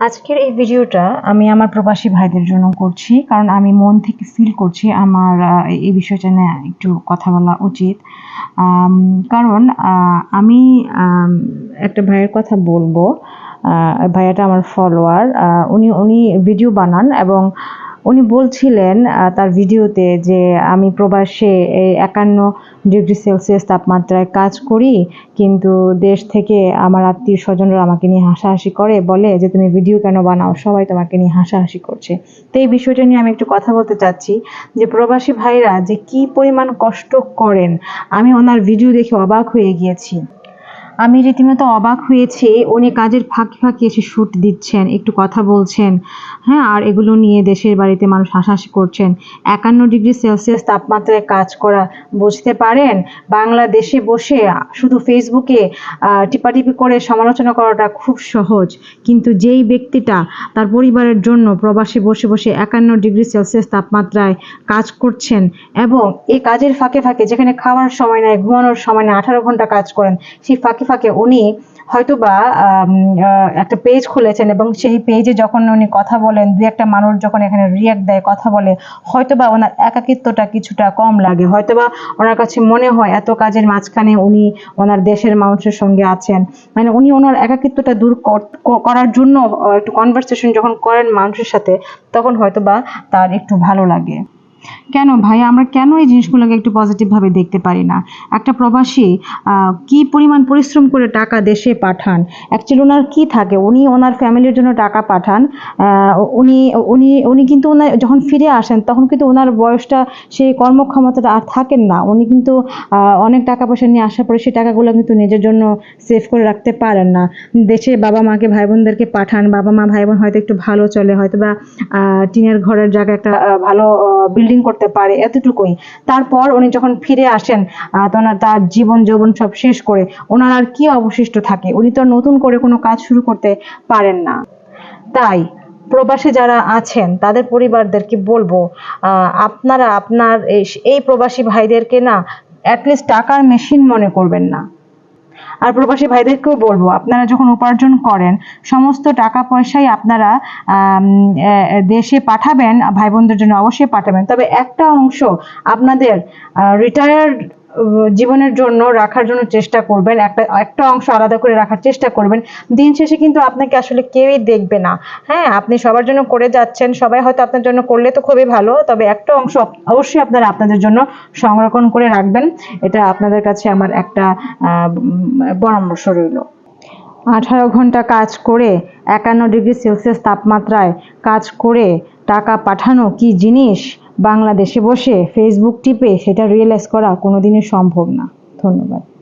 আজকের এই ভিডিওটা আমি আমার প্রবাসী ভাইদের জন্য করছি, কারণ আমি মন থেকে ফিল করছি আমার এই বিষয়টা নিয়ে একটু কথা বলা উচিত। কারণ আমি একটা ভাইয়ের কথা বলব। ভাইয়াটা আমার ফলোয়ার উনি উনি ভিডিও বানান এবং উনি বলছিলেন তার ভিডিওতে যে আমি প্রবাসে একান্ন ডিগ্রি সেলসিয়াস তাপমাত্রায় কাজ করি, কিন্তু দেশ থেকে আমার আত্মীয় স্বজনরা আমাকে নিয়ে হাসাহাসি করে, বলে যে তুমি ভিডিও কেন বানাও? সবাই তোমাকে নিয়ে হাসাহাসি করছে। তো এই বিষয়টা নিয়ে আমি একটু কথা বলতে চাচ্ছি, যে প্রবাসী ভাইরা যে কি পরিমাণ কষ্ট করেন, আমি ওনার ভিডিও দেখে অবাক হয়ে গিয়েছি। আমি রীতিমতো অবাক হয়েছি। উনি কাজের ফাঁকি ফাঁকি এসে শ্যুট দিচ্ছেন, একটু কথা বলছেন। হ্যাঁ আর এগুলো নিয়ে দেশের বাড়িতে মানুষ হাসাহাসি করছেন। একান্ন ডিগ্রি সেলসিয়াস তাপমাত্রায় কাজ করা বুঝতে পারেন? বাংলাদেশে বসে শুধু ফেসবুকে টিপাটিপি করে সমালোচনা করাটা খুব সহজ। কিন্তু যেই ব্যক্তিটা তার পরিবারের জন্য প্রবাসে বসে বসে একান্ন ডিগ্রি সেলসিয়াস তাপমাত্রায় কাজ করছেন এবং এই কাজের ফাঁকে ফাঁকে যেখানে খাওয়ার সময় নাই, ঘুমানোর সময় নাই, আঠারো ঘণ্টা কাজ করেন, সেই ফাঁকে ফাঁকে ফাঁকে উনি হয়তোবা একটা পেজ খুলেছেন এবং সেই পেজে যখন উনি কথা বলেন দু একটা মানুষ যখন এখানে রিয়াক্ট দেয়, কথা বলে, হয়তোবা ওনার একাকিত্বটা কিছুটা কম লাগে। হয়তোবা ওনার কাছে মনে হয় এত কাজের মাঝখানে উনি ওনার দেশের মানুষের সঙ্গে আছেন। মানে উনি ওনার একাকিত্বটা দূর কর- করার জন্য একটু কনভারসেশন যখন করেন মানুষের সাথে, তখন হয়তোবা তার একটু ভালো লাগে। কেন ভাই? আমরা কেন এই জিনিসগুলোকে একটু পজিটিভভাবে দেখতে পারি না? একটা প্রবাসী কি পরিমাণ পরিশ্রম করে টাকা দেশে পাঠান? অ্যাকচুয়ালি ওনার কি থাকে? উনি ওনার ফ্যামিলির জন্য টাকা পাঠান উনি উনি উনি কিন্তু ওনার যখন ফিরে আসেন, তখন কিন্তু ওনার বয়সটা, সেই কর্মক্ষমতাটা আর থাকেন না। উনি কিন্তু অনেক টাকা পয়সা নিয়ে আসার পরে সেই টাকাগুলো কিন্তু নিজের জন্য সেভ করে রাখতে পারেন না। দেশে বাবা মাকে, ভাই বোনদেরকে পাঠান, বাবা মা, ভাই বোন হয়তো একটু ভালো চলে হয়তো বা টিনের ঘরের জায়গায় একটা ভালো বিল্ডিং করতে পারে এতটুকুই। তারপর উনি যখন ফিরে আসেন আহ, তার জীবন যৌবন সব শেষ করে ওনার আর কি অবশিষ্ট থাকে? উনি তো নতুন করে কোনো কাজ শুরু করতে পারেন না। তাই প্রবাসে যারা আছেন তাদের পরিবারদেরকে বলব আপনারা আপনার এই প্রবাসী ভাইদেরকে না অ্যাটলিস্ট টাকার মেশিন মনে করবেন না। আর প্রবাসী ভাইদেরকেও বলব, আপনারা যখন উপার্জন করেন, সমস্ত টাকা পয়সাই আপনারা দেশে পাঠাবেন ভাই বোনদের জন্য অবশ্যই পাঠাবেন। তবে একটা অংশ আপনাদের রিটায়ার্ড জীবনের জন্য, রাখার জন্য চেষ্টা করবেন। একটা একটা অংশ আলাদা করে রাখার চেষ্টা করবেন। দিন শেষে কিন্তু আপনাকে আসলে কেউই দেখবে না। হ্যাঁ আপনি সবার জন্য করে যাচ্ছেন, সবাই হয়তো আপনার জন্য করলে তো খুবই ভালো, তবে একটা অংশ অবশ্যই আপনারা আপনাদের জন্য সংরক্ষণ করে রাখবেন। এটা আপনাদের কাছে আমার একটা পরামর্শ রইল। আঠারো ঘণ্টা কাজ করে একান্ন ডিগ্রি সেলসিয়াস তাপমাত্রায় কাজ করে টাকা পাঠানো কি জিনিস? বাংলাদেশে বসে ফেসবুক টিপে সেটা রিয়েলাইজ করা কোনোদিনই সম্ভব না। ধন্যবাদ।